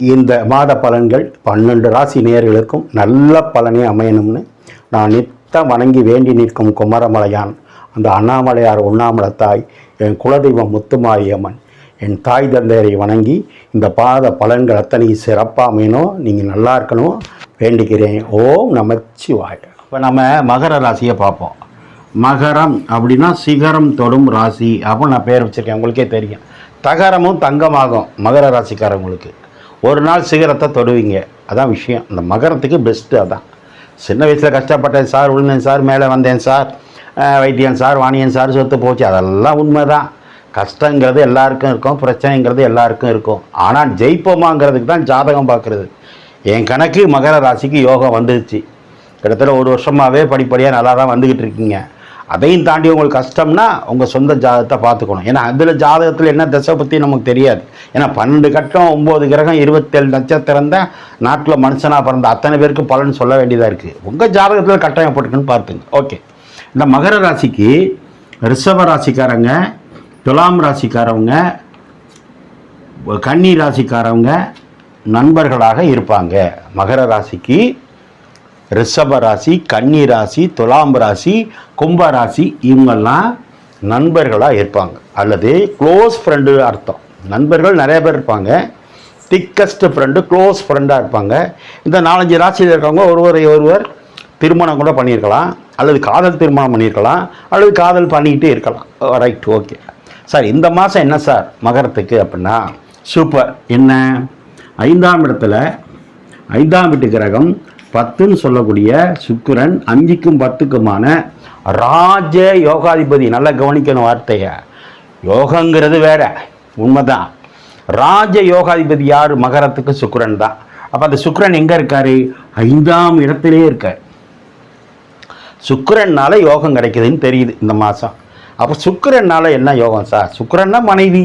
இந்த மாத பலன்கள் பன்னெண்டு ராசி நேயர்களுக்கும் நல்ல பலனே அமையணும்னு நான் நித்தம் வணங்கி வேண்டி நிற்கும் குமரமலையான் அந்த அண்ணாமலையார் உண்ணாமலை தாய் என் குலதெய்வம் முத்துமாரியம்மன் என் தாய் தந்தையரை வணங்கி இந்த பாத பலன்கள் அத்தனை சிறப்பாக அமையணும். நீங்கள் நல்லா இருக்கணும். வேண்டிக்கிறேன். ஓம் நமச்சிவாய. இப்போ நம்ம மகர ராசியை பார்ப்போம். மகரம் அப்படின்னா சிகரம் தொடும் ராசி அப்படின்னு நான் பேர் வச்சுருக்கேன். உங்களுக்கே தெரியும். தகரமும் தங்கமாகும். மகர ராசிக்காரங்களுக்கு ஒரு நாள் சிகரத்தை தொடுவீங்க. அதான் விஷயம். இந்த மகரத்துக்கு பெஸ்ட்டு அதான். சின்ன வயசில் கஷ்டப்பட்டேன் சார் விழுந்தேன் சார் மேலே வந்தேன் சார் வைத்தியன் சார் வாணியன் சார் சொத்து போச்சு. அதெல்லாம் உண்மை தான் கஷ்டங்கிறது எல்லாருக்கும் இருக்கும் பிரச்சனைங்கிறது எல்லாருக்கும் இருக்கும். ஆனால் ஜெயிப்போமாங்கிறதுக்கு தான் ஜாதகம் பார்க்குறது. என் கணக்கு மகர ராசிக்கு யோகம் வந்துடுச்சு கிட்டத்தட்ட ஒரு வருஷமாகவே படிப்படியாக நல்லா தான் வந்துக்கிட்டு இருக்கீங்க. அதையும் தாண்டி உங்களுக்கு கஷ்டம்னா உங்கள் சொந்த ஜாதகத்தை பார்த்துக்கணும். ஏன்னா அதில் ஜாதகத்தில் என்ன திசை பற்றி நமக்கு தெரியாது. ஏன்னா பன்னெண்டு கட்டம் ஒம்பது கிரகம் இருபத்தேழு நட்சத்திரம் தான் நாட்டில் மனுஷனாக பிறந்த அத்தனை பேருக்கு பலன் சொல்ல வேண்டியதாக இருக்குது உங்கள் ஜாதகத்தில் கட்டாயம் போட்டுக்குன்னு பார்த்துங்க. ஓகே. இந்த மகர ராசிக்கு ரிஷப ராசிக்காரங்க துலாம் ராசிக்காரவங்க கன்னி ராசிக்காரவங்க நண்பர்களாக இருப்பாங்க. மகர ராசிக்கு ரிஷப ராசி கன்னி ராசி துலாம் ராசி கும்ப ராசி இவங்கெல்லாம் நண்பர்களாக இருப்பாங்க. அல்லது க்ளோஸ் ஃப்ரெண்டு அர்த்தம். நண்பர்கள் நிறைய பேர் இருப்பாங்க. திக்கஸ்ட் ஃப்ரெண்டு க்ளோஸ் ஃப்ரெண்டாக இருப்பாங்க. இந்த நாலஞ்சு ராசியில் இருக்கவங்க ஒருவரை ஒருவர் திருமணம் கூட பண்ணியிருக்கலாம். அல்லது காதல் திருமணம் பண்ணியிருக்கலாம். அல்லது காதல் பண்ணிக்கிட்டே இருக்கலாம். ரைட் ஓகே சார் இந்த மாதம் என்ன சார் மகரத்துக்கு அப்படின்னா சூப்பர் என்ன? ஐந்தாம் இடத்துல ஐந்தாம் வீட்டு கிரகம் பத்துன்னு சொல்லக்கூடிய சுக்கிரன் அஞ்சுக்கும் பத்துக்குமான ராஜ யோகாதிபதி. நல்லா கவனிக்கணும் வார்த்தையை. யோகங்கிறது வேற உண்மைதான். ராஜ யோகாதிபதி யார்? மகரத்துக்கு சுக்கரன் தான். அப்போ அந்த சுக்கரன் எங்கே இருக்காரு? ஐந்தாம் இடத்திலே இருக்கார். சுக்கிரன்னால யோகம் கிடைக்குதுன்னு தெரியுது இந்த மாதம் அப்போ சுக்கிரன்னால என்ன யோகம் சார்? சுக்கரன்னா மனைவி.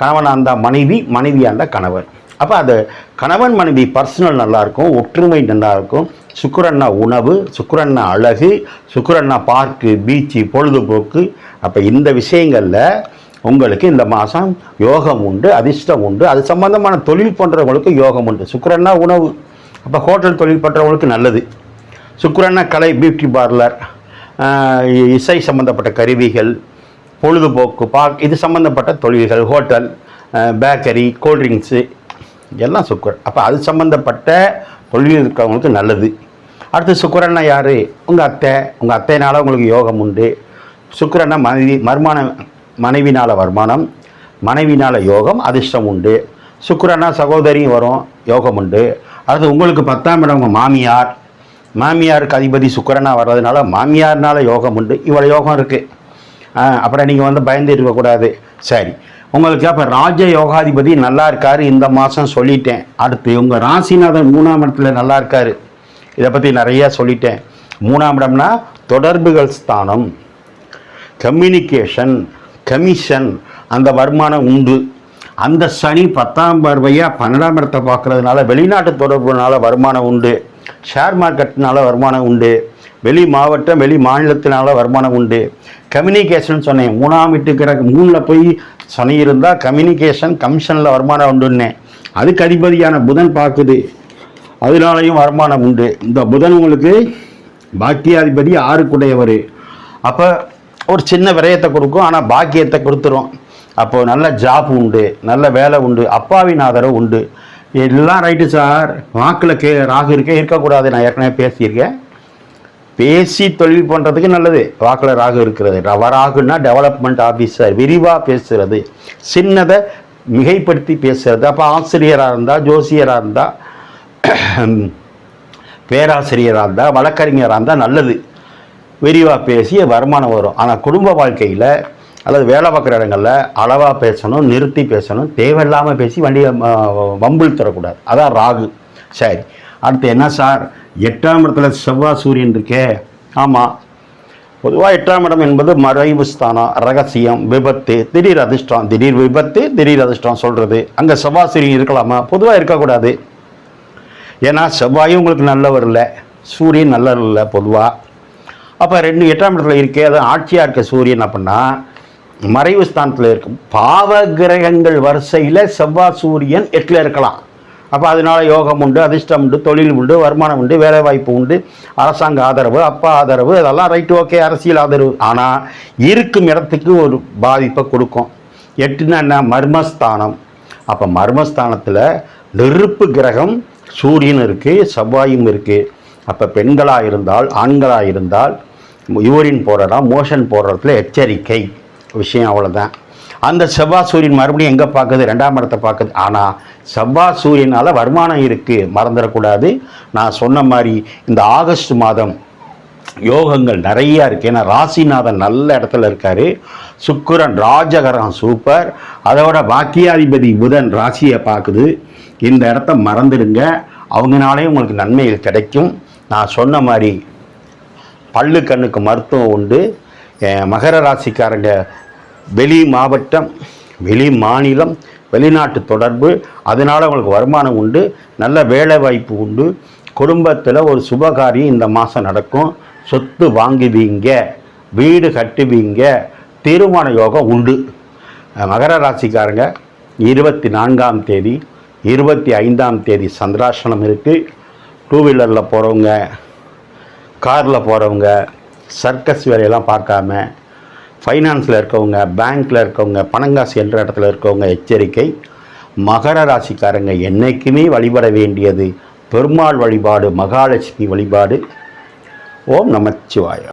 கணவனாக இருந்தால் மனைவி மனைவியாக இருந்தால் கணவன் அப்போ அது கணவன் மனைவி பர்சனல் நல்லாயிருக்கும் ஒற்றுமை நல்லாயிருக்கும் சுக்கரன்னா உணவு சுக்கரன்னா அழகு சுக்கரன்னா பார்க்கு பீச்சு பொழுதுபோக்கு. அப்போ இந்த விஷயங்களில் உங்களுக்கு இந்த மாதம் யோகம் உண்டு அதிர்ஷ்டம் உண்டு. அது சம்பந்தமான தொழில் பண்ணுறவங்களுக்கு யோகம் உண்டு. சுக்கரன்னா உணவு. அப்போ ஹோட்டல் தொழில் பண்ணுறவங்களுக்கு நல்லது. சுக்கரன்னா கலை பியூட்டி பார்லர் இசை சம்பந்தப்பட்ட கருவிகள் பொழுதுபோக்கு பார்க் இது சம்மந்தப்பட்ட தொழில்கள் ஹோட்டல் பேக்கரி கூல்ட்ரிங்க்ஸு எல்லாம் சுக்கரன் அப்போ அது சம்மந்தப்பட்ட தொழில் இருக்கிறவங்களுக்கு நல்லது. அடுத்து சுக்கரன்னா யார்? உங்கள் அத்தை. உங்கள் அத்தைனால உங்களுக்கு யோகம் உண்டு. சுக்கரன்னா மனைவி மர்மான மனைவினால் வருமானம் மனைவினால் யோகம் அதிர்ஷ்டம் உண்டு. சுக்கரன்னா சகோதரியும் வரும் யோகம் உண்டு. அடுத்து உங்களுக்கு பத்தாம் இடம் உங்கள் மாமியார். மாமியாருக்கு அதிபதி சுக்கரனாக வர்றதுனால மாமியார்னால யோகம் உண்டு. இவ்வளோ யோகம் இருக்குது அப்புறம் நீங்கள் வந்து பயந்து இருக்கக்கூடாது. சரி. உங்களுக்கு அப்போ ராஜ யோகாதிபதி நல்லா இருக்காரு இந்த மாதம் சொல்லிட்டேன். அடுத்து உங்கள் ராசிநாதன் மூணாம் இடத்துல நல்லா இருக்கார். இதை பற்றி நிறையா சொல்லிட்டேன். மூணாம் இடம்னா தொடர்புகள் ஸ்தானம் கம்யூனிகேஷன் கமிஷன் அந்த வருமானம் உண்டு. அந்த சனி பத்தாம் பார்வையாக பன்னெண்டாம் இடத்தை பார்க்குறதுனால வெளிநாட்டு தொடர்புனால வருமானம் உண்டு. ஷேர் மார்க்கெட்னால வருமானம் உண்டு. வெளி மாவட்டம் வெளி மாநிலத்தினால வருமானம் உண்டு. கம்யூனிகேஷன் சொன்னேன். மூணாம் இட்டுக்கிற மூணில் போய் சனி இருந்தால் கம்யூனிகேஷன் கமிஷனில் வருமானம் உண்டுன்னேன் அதுக்கு அதிபதியான புதன் பார்க்குது. அதனாலையும் வருமானம் உண்டு. இந்த புதன் உங்களுக்கு பாக்கியாதிபதி ஆறுக்குடையவர். அப்போ ஒரு சின்ன விரயத்தை கொடுக்கும் ஆனால் பாக்கியத்தை கொடுத்துரும். அப்போது நல்ல ஜாப் உண்டு நல்ல வேலை உண்டு அப்பாவின் ஆதரவு உண்டு. எல்லாம் ரைட்டு சார் வாக்கில் கே ராகு இருக்கே இருக்கக்கூடாது. நான் ஏற்கனவே பேசியிருக்கேன். பேசி தொழில் பண்ணுறதுக்கு நல்லது. வாக்கில் ராகு இருக்கிறது. ரவ ராகுன்னா டெவலப்மெண்ட் ஆஃபீஸர் விரிவாக பேசுகிறது சின்னதை மிகைப்படுத்தி பேசுகிறது அப்போ ஆசிரியராக இருந்தால் ஜோசியராக இருந்தால் பேராசிரியராக இருந்தால் வழக்கறிஞராக இருந்தால் நல்லது. விரிவாக பேசி வருமானம் வரும். ஆனால் குடும்ப வாழ்க்கையில் அல்லது வேலை பார்க்குற இடங்களில் அளவாக பேசணும் நிறுத்தி பேசணும் தேவையில்லாமல் பேசி வண்டியை ம- வம்பில் தரக்கூடாது. அதான் ராகு. சரி. அடுத்து என்ன சார்? எட்டாம் இடத்துல செவ்வாய் சூரியன் இருக்கே. ஆமாம் பொதுவாக எட்டாம் இடம் என்பது மறைவு ஸ்தானம் ரகசியம் விபத்து திடீர் அதிர்ஷ்டம் திடீர் விபத்து திடீர் அதிர்ஷ்டம் சொல்கிறது அங்கே செவ்வாய் சூரியன் இருக்கலாமா? பொதுவாக இருக்கக்கூடாது. ஏன்னா செவ்வாயும் உங்களுக்கு நல்லவர் இல்லை சூரியன் நல்லவர் இல்லை பொதுவாக அப்போ ரெண்டு எட்டாம் இடத்துல இருக்கே அது ஆட்சியாக இருக்க சூரியன் அப்படின்னா மறைவு ஸ்தானத்தில் இருக்கும். பாவ கிரகங்கள் வரிசையில் செவ்வாய் சூரியன் எட்டில் இருக்கலாம். அப்போ அதனால யோகம் உண்டு அதிர்ஷ்டம் உண்டு தொழில் உண்டு வருமானம் உண்டு வேலை வாய்ப்பு உண்டு அரசாங்க ஆதரவு அப்பா ஆதரவு அதெல்லாம் ரைட்டு ஓகே அரசியல் ஆதரவு. ஆனால் இருக்கும் இடத்துக்கு ஒரு பாதிப்பை கொடுக்கும். எட்டுன்னா என்ன? மர்மஸ்தானம். அப்போ மர்மஸ்தானத்தில் நெருப்பு கிரகம் சூரியன் இருக்குது செவ்வாயும் இருக்குது அப்போ பெண்களாக இருந்தால் ஆண்களாக இருந்தால் யூரின் போடுறதா மோஷன் போடுறதுல எச்சரிக்கை. விஷயம் அவ்வளோதான் அந்த செவ்வாய் சூரியன் மறுபடியும் எங்கே பார்க்குது? ரெண்டாம் இடத்தை பார்க்குது. ஆனால் செவ்வாய் சூரியனால் வருமானம் இருக்குது மறந்துடக்கூடாது. நான் சொன்ன மாதிரி இந்த ஆகஸ்ட் மாதம் யோகங்கள் நிறையா இருக்குது ஏன்னா ராசிநாதன் நல்ல இடத்துல இருக்கார். சுக்கிரன் ராஜகரம் சூப்பர். அதோட பாக்கியாதிபதி புதன் ராசியை பார்க்குது. இந்த இடத்த மறந்துடுங்க. அவங்கனாலே உங்களுக்கு நன்மைகள் கிடைக்கும். நான் சொன்ன மாதிரி பல்லு கண்ணுக்கு மருத்துவம் உண்டு. மகர ராசிக்காரங்க வெளி மாவட்டம் வெளி மாநிலம் வெளிநாட்டு தொடர்பு அதனால் அவங்களுக்கு வருமானம் உண்டு நல்ல வேலை வாய்ப்பு உண்டு. குடும்பத்தில் ஒரு சுபகாரியம் இந்த மாதம் நடக்கும். சொத்து வாங்குவீங்க வீடு கட்டுவீங்க திருமண யோகம் உண்டு. மகர ராசிக்காரங்க இருபத்தி நான்காம் தேதி இருபத்தி ஐந்தாம் தேதி சந்திராசனம் இருக்குது டூ வீலரில் போகிறவங்க காரில் போகிறவங்க சர்க்கஸ் வேலையெல்லாம் பார்க்காம ஃபைனான்ஸில் இருக்கவங்க பேங்க்கில் இருக்கவங்க பணங்காசு என்ற இடத்துல இருக்கவங்க எச்சரிக்கை. மகர ராசிக்காரங்க என்றைக்குமே வழிபட வேண்டியது பெருமாள் வழிபாடு மகாலட்சுமி வழிபாடு. ஓம் நமச்சிவாயா